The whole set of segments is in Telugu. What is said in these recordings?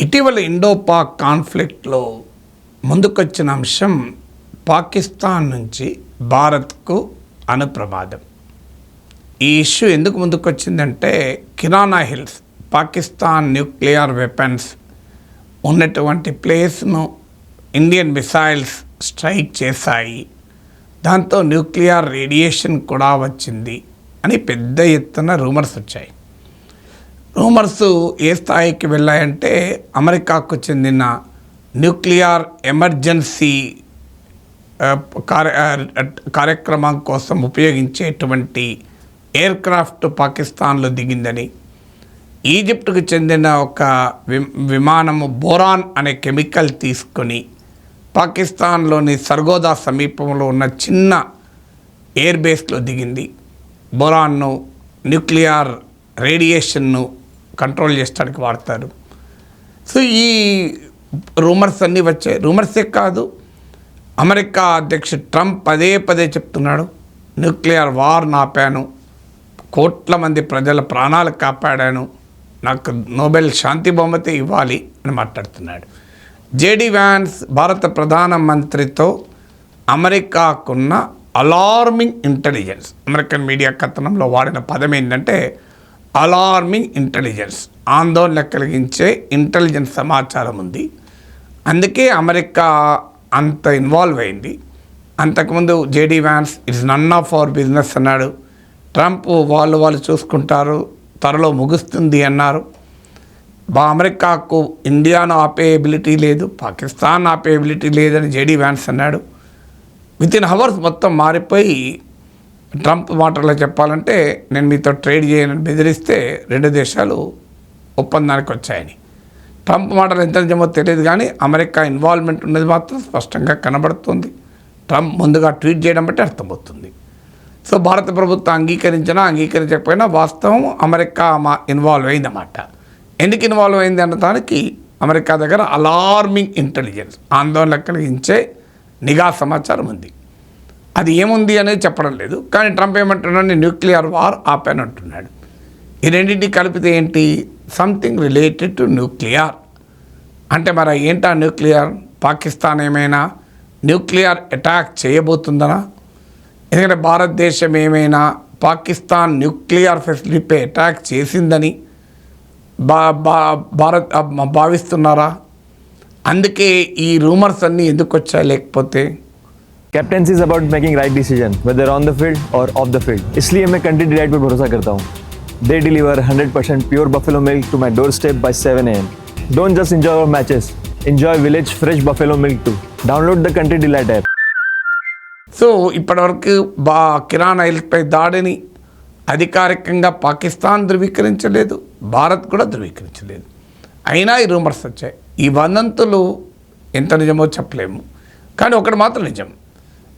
ఇటీవల ఇండో పాక్ కాన్ఫ్లిక్ట్లో ముందుకొచ్చిన అంశం పాకిస్తాన్ నుంచి భారత్కు అనుప్రమాదం. ఈ ఇష్యూ ఎందుకు ముందుకొచ్చిందంటే Kirana Hills Pakistan nuclear weapons ఉన్నటువంటి ప్లేస్ను ఇండియన్ మిసైల్స్ స్ట్రైక్ చేశాయి. దాంతో న్యూక్లియర్ రేడియేషన్ కూడా వచ్చింది అని పెద్ద ఎత్తున రూమర్స్ వచ్చాయి. రూమర్స్ ఏ స్థాయికి వెళ్ళాయంటే అమెరికాకు చెందిన న్యూక్లియర్ ఎమర్జెన్సీ కార్య కార్యక్రమం కోసం ఉపయోగించేటువంటి ఎయిర్ క్రాఫ్ట్ పాకిస్తాన్లో దిగిందని. ఈజిప్ట్కు చెందిన ఒక వి విమానము బోరాన్ అనే కెమికల్ తీసుకొని పాకిస్తాన్లోని సర్గోదా సమీపంలో ఉన్న చిన్న ఎయిర్ బేస్లో దిగింది. బొరాన్ను న్యూక్లియర్ రేడియేషన్ను కంట్రోల్ చేయడానికి వాడతారు. సో ఈ రూమర్స్ అన్నీ వచ్చాయి రూమర్సే కాదు అమెరికా అధ్యక్షుడు ట్రంప్ పదే పదే చెప్తున్నాడు న్యూక్లియర్ వార్ నాపాను కోట్ల మంది ప్రజల ప్రాణాలు కాపాడాను నాకు నోబెల్ శాంతి బహుమతి ఇవ్వాలి అని మాట్లాడుతున్నాడు. జేడి వ్యాన్స్ భారత ప్రధానమంత్రితో అమెరికాకున్న అలార్మింగ్ ఇంటెలిజెన్స్ అమెరికన్ మీడియా కథనంలో వాడిన పదం ఏంటంటే అలార్మింగ్ ఇంటెలిజెన్స్ ఆందోళన కలిగించే ఇంటెలిజెన్స్ సమాచారం ఉంది. అందుకే అమెరికా అంత ఇన్వాల్వ్ అయింది. అంతకుముందు JD Vance it's none of our business అన్నాడు. ట్రంప్ వాళ్ళు వాళ్ళు చూసుకుంటారు. త్వరలో ముగుస్తుంది అన్నారు. బా అమెరికాకు ఇండియాను ఆపే ఎబిలిటీ లేదు. పాకిస్తాన్ ఆపే ఎబిలిటీ లేదని జేడీ వ్యాన్స్ అన్నాడు. విత్ ఇన్ అవర్స్ మొత్తం మారిపోయి ట్రంప్ మాటల్లో చెప్పాలంటే నేను మీతో ట్రేడ్ చేయనని బెదిరిస్తే రెండు దేశాలు ఒప్పందానికి వచ్చాయని. ట్రంప్ మాటలు ఎంత నిజమో తెలియదు కానీ అమెరికా ఇన్వాల్వ్మెంట్ ఉన్నది మాత్రం స్పష్టంగా కనబడుతుంది. ట్రంప్ ముందుగా ట్వీట్ చేయడం బట్టి అర్థమవుతుంది. సో భారత ప్రభుత్వం అంగీకరించినా అంగీకరించకపోయినా వాస్తవం అమెరికా మా ఇన్వాల్వ్ అయిందన్నమాట. ఎందుకు ఇన్వాల్వ్ అయింది అన్న దానికి అమెరికా దగ్గర అలార్మింగ్ ఇంటెలిజెన్స్ ఆందోళన కలిగించే నిఘా సమాచారం ఉంది. అది ఏముంది అనేది చెప్పడం లేదు. కానీ ట్రంప్ ఏమంటున్నాడు? న్యూక్లియర్ వార్ ఆపాను అంటున్నాడు. ఈ రెండింటిని కలిపితే ఏంటి? Something related to nuclear. అంటే మరి ఏంటా న్యూక్లియర్? పాకిస్తాన్ ఏమైనా న్యూక్లియర్ అటాక్ చేయబోతుందనా? ఎందుకంటే భారతదేశం ఏమైనా పాకిస్తాన్ న్యూక్లియర్ ఫెసిలిటీపై అటాక్ చేసిందని బా బా భారత్ భావిస్తున్నారా? అందుకే ఈ రూమర్స్ అన్నీ ఎందుకు వచ్చాయి? లేకపోతే captaincy is about making right decision whether on the field और ऑफ द फील्ड इसलिए मैं कंट्री डिलाइट पर भरोसा करता हूँ they deliver 100% pure buffalo milk to my doorstep by 7 am don't just enjoy our matches enjoy village fresh buffalo milk too download the country delight app so ఇప్పటివరకు బా కిరాన్ ఆయిల్పై దాడిని అధికారికంగా పాకిస్తాన్ ధృవీకరించలేదు భారత్ కూడా ధృవీకరించలేదు అయినా ఈ రూమర్స్ వచ్చాయి ఈ వదంతులు ఎంత నిజమో చెప్పలేము కానీ ఒకటి మాత్రం నిజం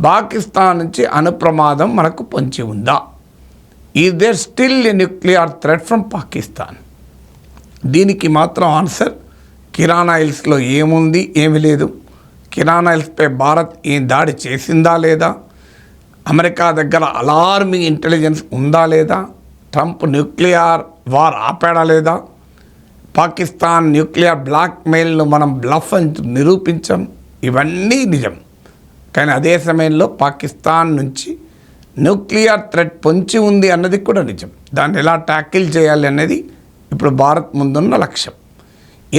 పాకిస్తాన్ నుంచి అనుప్రమాదం మనకు పొంచి ఉందా? Is there still a nuclear threat from Pakistan? దీనికి మాత్రం ఆన్సర్ కిరాణాయిల్స్లో ఏముంది ఏమి లేదు. కిరాణాయిల్స్పై భారత్ ఏం దాడి చేసిందా లేదా? అమెరికా దగ్గర అలార్మింగ్ ఇంటెలిజెన్స్ ఉందా లేదా? ట్రంప్ న్యూక్లియర్ వార్ ఆపాడా లేదా? పాకిస్తాన్ న్యూక్లియర్ బ్లాక్మెయిల్ను మనం బ్లఫ్ అని నిరూపించాం ఇవన్నీ నిజం. కానీ అదే సమయంలో పాకిస్తాన్ నుంచి న్యూక్లియర్ థ్రెట్ పొంచి ఉంది అన్నది కూడా నిజం. దాన్ని ఎలా ట్యాకిల్ చేయాలి అనేది ఇప్పుడు భారత్ ముందున్న లక్ష్యం.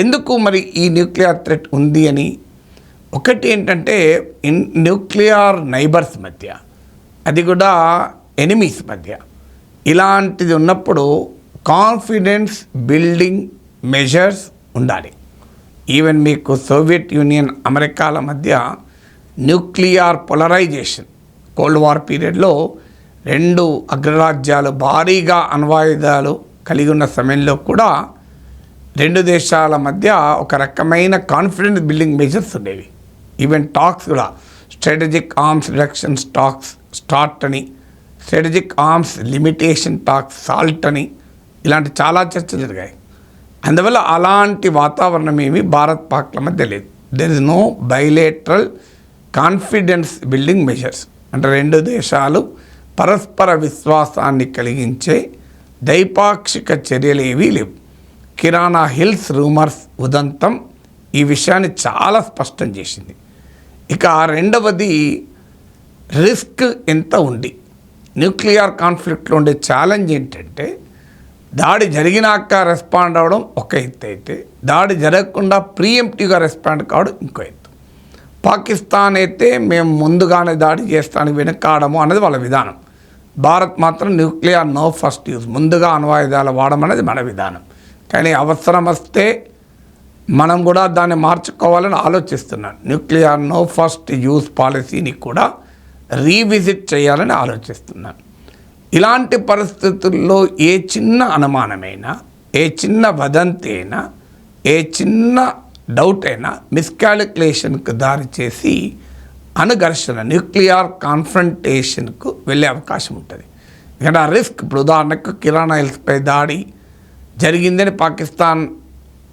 ఎందుకు మరి ఈ న్యూక్లియర్ థ్రెట్ ఉంది అని? ఒకటి ఏంటంటే ఇన్ న్యూక్లియర్ నైబర్స్ మధ్య అది కూడా ఎనిమీస్ మధ్య ఇలాంటిది ఉన్నప్పుడు కాన్ఫిడెన్స్ బిల్డింగ్ మెజర్స్ ఉండాలి. ఈవెన్ మీకు సోవియట్ యూనియన్ అమెరికాల మధ్య న్యూక్లియర్ పొలరైజేషన్ కోల్డ్ వార్ పీరియడ్లో రెండు అగ్రరాజ్యాలు భారీగా అణ్వాయుధాలు కలిగి ఉన్న సమయంలో కూడా రెండు దేశాల మధ్య ఒక రకమైన కాన్ఫిడెన్స్ బిల్డింగ్ మెజర్స్ ఉండేవి. ఈవెన్ టాక్స్ కూడా strategic arms reduction talks start అని strategic arms limitation talks SALT అని ఇలాంటి చాలా చర్చలు జరిగాయి. అందువల్ల అలాంటి వాతావరణం ఏమి భారత్ పాక్ల మధ్య లేదు. There is no bilateral confidence building measures అంటే రెండు దేశాలు పరస్పర విశ్వాసాన్ని కలిగించే దైపాక్షిక చర్యలు ఏవీ లేవు. కిరాణా హిల్స్ రూమర్స్ ఉదంతం ఈ విషయాన్ని చాలా స్పష్టం చేసింది. ఇక రెండవది రిస్క్ ఎంత ఉంది? న్యూక్లియర్ కాన్ఫ్లిక్ట్లో ఉండే ఛాలెంజ్ ఏంటంటే దాడి జరిగినాక రెస్పాండ్ అవ్వడం ఒక ఎత్తు అయితే దాడి జరగకుండా ప్రీఎంప్టివ్గా రెస్పాండ్ కావడం ఇంకో ఎత్తు. పాకిస్తాన్ అయితే మేము ముందుగానే దాడి చేస్తానికి వెనకాడము అన్నది వాళ్ళ విధానం. భారత్ మాత్రం న్యూక్లియర్ నో ఫస్ట్ యూజ్ ముందుగా అణ్వాయుధాలు అనేది మన విధానం. కానీ అవసరం వస్తే మనం కూడా దాన్ని మార్చుకోవాలని ఆలోచిస్తున్నాను. న్యూక్లియర్ నో ఫస్ట్ యూజ్ పాలసీని కూడా రీవిజిట్ చేయాలని ఆలోచిస్తున్నాను. ఇలాంటి పరిస్థితుల్లో ఏ చిన్న అనుమానమైనా ఏ చిన్న వదంతి అయినా ఏ చిన్న డౌట్ అయినా మిస్కాలిక్యులేషన్కు దారి చేసి అనుఘర్షణ న్యూక్లియర్ కాన్ఫ్రంటేషన్కు వెళ్ళే అవకాశం ఉంటుంది. ఇక్కడ ఆ రిస్క్ ఇప్పుడు ఉదాహరణకు కిరాణా హిల్స్పై దాడి జరిగిందని పాకిస్తాన్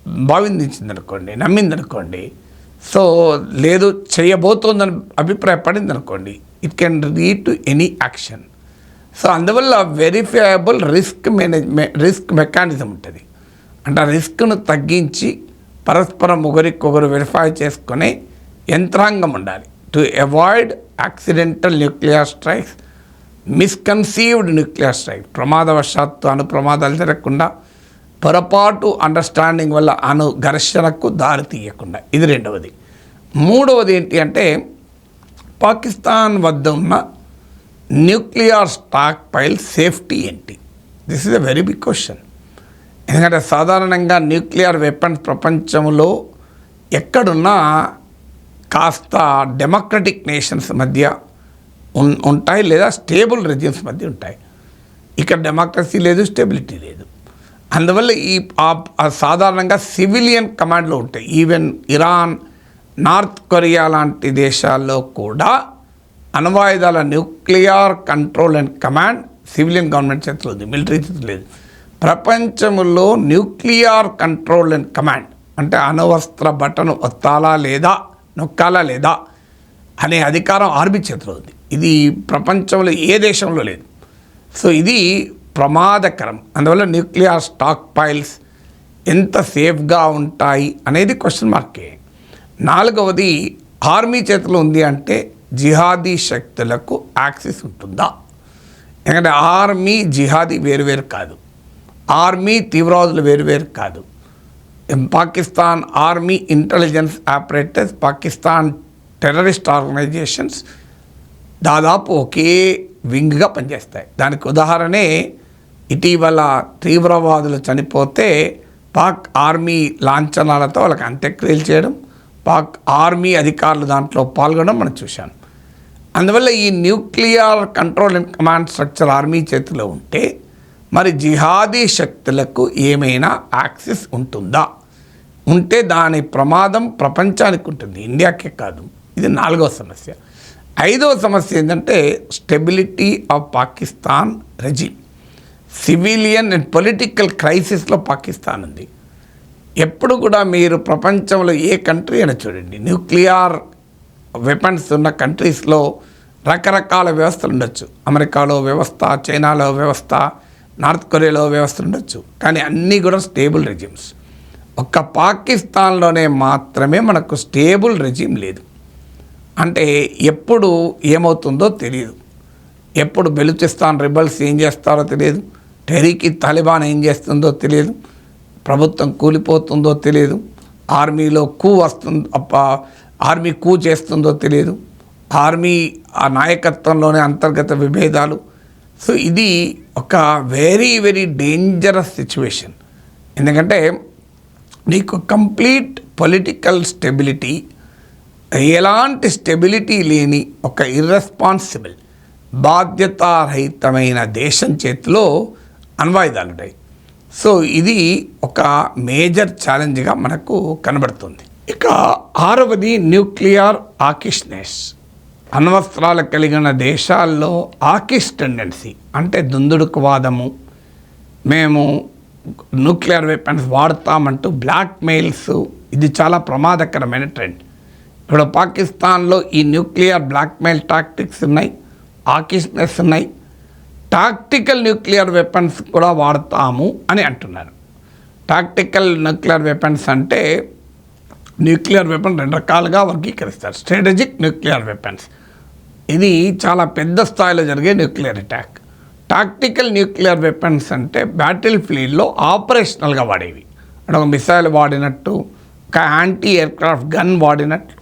భావించింది అనుకోండి నమ్మింది అనుకోండి సో లేదు చేయబోతోందని అభిప్రాయపడింది అనుకోండి it can lead to any action so అందువల్ల verifiable risk management risk mechanism ఉంటుంది. అంటే ఆ రిస్క్ను తగ్గించి పరస్పరం ఒకరికొకరు వెరిఫై చేసుకునే యంత్రాంగం ఉండాలి. To avoid accidental nuclear strikes misconceived nuclear strike ప్రమాదవశాత్తు అను ప్రమాదాలు జరగకుండా పొరపాటు అండర్స్టాండింగ్ వల్ల అను ఘర్షణకు దారి తీయకుండా. ఇది రెండవది. మూడవది ఏంటి అంటే పాకిస్తాన్ వద్ద ఉన్న న్యూక్లియర్ స్టాక్ పైల్ సేఫ్టీ ఏంటి? This is a very big question ఎందుకంటే సాధారణంగా న్యూక్లియర్ వెపన్స్ ప్రపంచంలో ఎక్కడున్నా కాస్త డెమోక్రటిక్ నేషన్స్ మధ్య ఉన్ ఉంటాయి లేదా స్టేబుల్ రెజ్యూమ్స్ మధ్య ఉంటాయి. ఇక్కడ డెమోక్రసీ లేదు స్టెబిలిటీ లేదు. అందువల్ల ఈ సాధారణంగా సివిలియన్ కమాండ్లో ఉంటాయి. ఈవెన్ ఇరాన్ నార్త్ కొరియా లాంటి దేశాల్లో కూడా అణ్వాయుధాల nuclear control and command civilian government చేతిలో ఉంది. మిలిటరీ చేతిలో లేదు. ప్రపంచంలో న్యూక్లియర్ కంట్రోల్ అండ్ కమాండ్ అంటే అణువస్త్ర బటన్ ఒత్తాలా లేదా నొక్కాలా లేదా అనే అధికారం ఆర్మీ చేతిలో ఉంది. ఇది ప్రపంచంలో ఏ దేశంలో లేదు. సో ఇది ప్రమాదకరం. అందువల్ల న్యూక్లియర్ స్టాక్ పైల్స్ ఎంత సేఫ్గా ఉంటాయి అనేది క్వశ్చన్ మార్కే. నాలుగవది ఆర్మీ చేతిలో ఉంది అంటే జిహాదీ శక్తులకు యాక్సెస్ ఉంటుందా? ఎందుకంటే ఆర్మీ జిహాదీ వేరు వేరు కాదు. ఆర్మీ తీవ్రవాదులు వేరువేరు కాదు. Pakistan army intelligence operators Pakistan terrorist organisations దాదాపు ఒకే వింగ్గా పనిచేస్తాయి. దానికి ఉదాహరణే ఇటీవల తీవ్రవాదులు చనిపోతే పాక్ ఆర్మీ లాంఛనాలతో వాళ్ళకి అంత్యక్రియలు చేయడం పాక్ ఆర్మీ అధికారులు దాంట్లో పాల్గొనడం మనం చూశాం. అందువల్ల ఈ nuclear control and command structure army చేతిలో ఉంటే మరి జిహాదీ శక్తులకు ఏమైనా యాక్సెస్ ఉంటుందా? ఉంటే దాని ప్రమాదం ప్రపంచానికి ఉంటుంది. ఇండియాకే కాదు. ఇది నాలుగవ సమస్య. ఐదవ సమస్య ఏంటంటే stability of Pakistan regime. Civilian and political క్రైసిస్లో Pakistan ఉంది. ఎప్పుడు కూడా మీరు ప్రపంచంలో ఏ కంట్రీ అయినా చూడండి. న్యూక్లియర్ వెపన్స్ ఉన్న కంట్రీస్లో రకరకాల వ్యవస్థలు ఉండొచ్చు. అమెరికాలో వ్యవస్థ చైనాలో వ్యవస్థ నార్త్ కొరియాలో వ్యవస్థలు ఉండొచ్చు. కానీ అన్నీ కూడా స్టేబుల్ రెజిమ్స్. ఒక్క పాకిస్తాన్లోనే మాత్రమే మనకు స్టేబుల్ రెజిమ్ లేదు. అంటే ఎప్పుడు ఏమవుతుందో తెలియదు ఎప్పుడు బెలుచిస్తాన్ రిబల్స్ ఏం చేస్తారో తెలియదు టెరీకి తాలిబాన్ ఏం చేస్తుందో తెలియదు ప్రభుత్వం కూలిపోతుందో తెలియదు ఆర్మీలో కూ వస్తుందో అప్ప- ఆర్మీ కూ చేస్తుందో తెలియదు ఆర్మీ ఆ నాయకత్వంలోనే అంతర్గత విభేదాలు సో ఇది ఒక వెరీ వెరీ డేంజరస్ సిచ్యువేషన్ ఎందుకంటే నీకు కంప్లీట్ పొలిటికల్ స్టెబిలిటీ ఎలాంటి స్టెబిలిటీ లేని ఒక ఇర్రెస్పాన్సిబుల్ బాధ్యతారహితమైన దేశం చేతిలో అన్వాయిదాలు ఉంటాయి. సో ఇది ఒక మేజర్ ఛాలెంజ్గా మనకు కనబడుతుంది. ఇక ఆరవది న్యూక్లియర్ ఆకిష్నెస్ అణ్వస్త్రాలు కలిగిన దేశాల్లో ఆకిస్ టెండెన్సీ అంటే దుందుడుకువాదము. మేము న్యూక్లియర్ వెపన్స్ వాడతామంటూ బ్లాక్ మెయిల్స్. ఇది చాలా ప్రమాదకరమైన ట్రెండ్. ఇప్పుడు పాకిస్తాన్లో ఈ న్యూక్లియర్ బ్లాక్మెయిల్ టాక్టిక్స్ ఉన్నాయి ఆకిస్నెస్ ఉన్నాయి. టాక్టికల్ న్యూక్లియర్ వెపన్స్ కూడా వాడతాము అని అంటున్నారు. టాక్టికల్ న్యూక్లియర్ వెపన్స్ అంటే న్యూక్లియర్ వెపన్ రెండు రకాలుగా వర్గీకరిస్తారు. Strategic nuclear weapons. ఇది చాలా పెద్ద స్థాయిలో జరిగే nuclear attack. Tactical nuclear weapons అంటే బ్యాటిల్ ఫీల్డ్లో ఆపరేషనల్గా వాడేవి. అంటే ఒక మిసైల్ వాడినట్టు ఒక యాంటీ ఎయిర్క్రాఫ్ట్ గన్ వాడినట్లు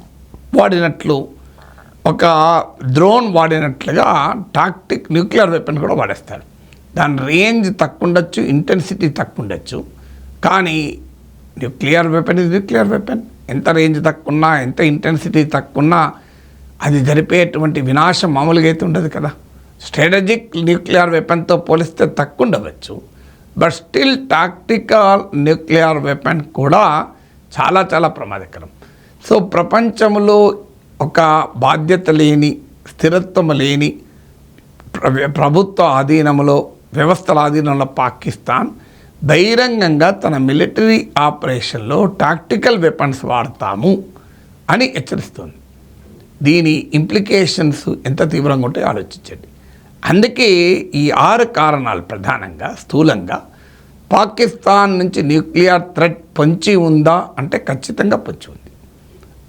వాడినట్లు ఒక డ్రోన్ వాడినట్లుగా టాక్టిక్ న్యూక్లియర్ వెపన్ కూడా వాడేస్తారు. దాని రేంజ్ తక్కువ ఉండొచ్చు ఇంటెన్సిటీ తక్కువ ఉండొచ్చు కానీ న్యూక్లియర్ వెపన్ ఇది న్యూక్లియర్ వెపన్. ఎంత రేంజ్ తక్కువ ఉన్నా ఎంత ఇంటెన్సిటీ తక్కువ ఉన్నా అది జరిపేటువంటి వినాశం మామూలుగా అయితే ఉండదు కదా. స్ట్రాటజిక్ న్యూక్లియర్ వెపన్తో పోలిస్తే తక్కువ ఉండవచ్చు but still tactical nuclear weapon కూడా చాలా చాలా ప్రమాదకరం. సో ప్రపంచంలో ఒక బాధ్యత లేని స్థిరత్వం లేని ప్ర- ప్రభుత్వ ఆధీనంలో వ్యవస్థల ఆధీనంలో పాకిస్తాన్ బహిరంగంగా తన మిలిటరీ ఆపరేషన్లో టాక్టికల్ వెపన్స్ వాడతాము అని హెచ్చరిస్తుంది. దీని ఇంప్లికేషన్స్ ఎంత తీవ్రంగా ఉంటాయో ఆలోచించండి. అందుకే ఈ ఆరు కారణాలు ప్రధానంగా స్థూలంగా పాకిస్తాన్ నుంచి న్యూక్లియర్ థ్రెట్ పొంచి ఉందా అంటే ఖచ్చితంగా పొంచి ఉంది.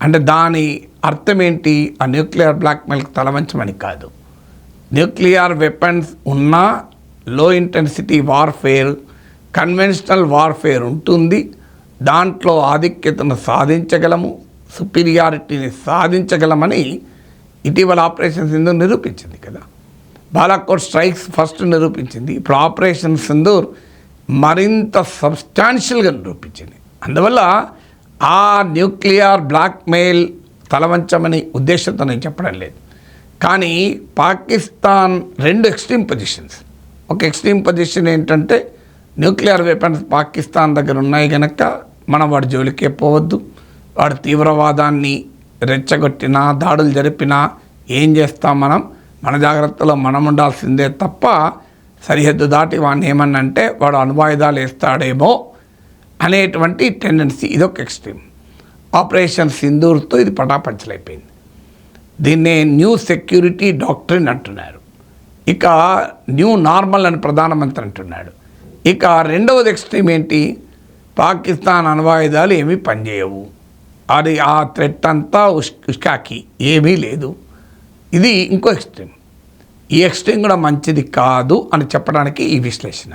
అంటే దాని అర్థం ఏంటి? ఆ న్యూక్లియర్ బ్లాక్మెయిల్కి తలవంచమని కాదు. న్యూక్లియర్ వెపన్స్ ఉన్నా లో ఇంటెన్సిటీ వార్ఫేర్ కన్వెన్షనల్ వార్ఫేర్ ఉంటుంది. దాంట్లో ఆధిక్యతను సాధించగలము. సుపీరియారిటీని సాధించగలమని ఇటీవల ఆపరేషన్ సింధూర్ నిరూపించింది కదా. బాలాకోట్ స్ట్రైక్స్ ఫస్ట్ నిరూపించింది. ఇప్పుడు ఆపరేషన్ సింధూర్ మరింత సబ్స్టాన్షియల్గా నిరూపించింది. అందువల్ల ఆ న్యూక్లియర్ బ్లాక్మెయిల్ తలవంచమని ఉద్దేశంతో నేను చెప్పడం లేదు. కానీ పాకిస్తాన్ రెండు ఎక్స్ట్రీమ్ పొజిషన్స్. ఒక ఎక్స్ట్రీమ్ పొజిషన్ ఏంటంటే న్యూక్లియర్ వెపన్స్ పాకిస్తాన్ దగ్గర ఉన్నాయి కనుక మనం వాడి జోలికే పోవద్దు. వాడు తీవ్రవాదాన్ని రెచ్చగొట్టినా దాడులు జరిపినా ఏం చేస్తాం మనం? మన జాగ్రత్తలో మనం ఉండాల్సిందే తప్ప సరిహద్దు దాటి వాడిని ఏమన్నంటే వాడు అనువాయుధాలు వేస్తాడేమో అనేటువంటి టెండెన్సీ ఇదొక ఎక్స్ట్రీమ్. ఆపరేషన్ సింధూర్తో ఇది పటాపంచలైపోయింది. దీన్నే న్యూ సెక్యూరిటీ డాక్టరీన్ అంటున్నారు. ఇక న్యూ నార్మల్ అని ప్రధానమంత్రి అంటున్నాడు. ఇక రెండవది ఎక్స్ట్రీమ్ ఏంటి? పాకిస్తాన్ అణ్వాయుధాలు ఏమీ పనిచేయవు. అది ఆ థ్రెట్ అంతా ఉష్కాకి ఏమీ లేదు. ఇది ఇంకో ఎక్స్ట్రీమ్. ఈ ఎక్స్ట్రీమ్ కూడా మంచిది కాదు అని చెప్పడానికి ఈ విశ్లేషణ.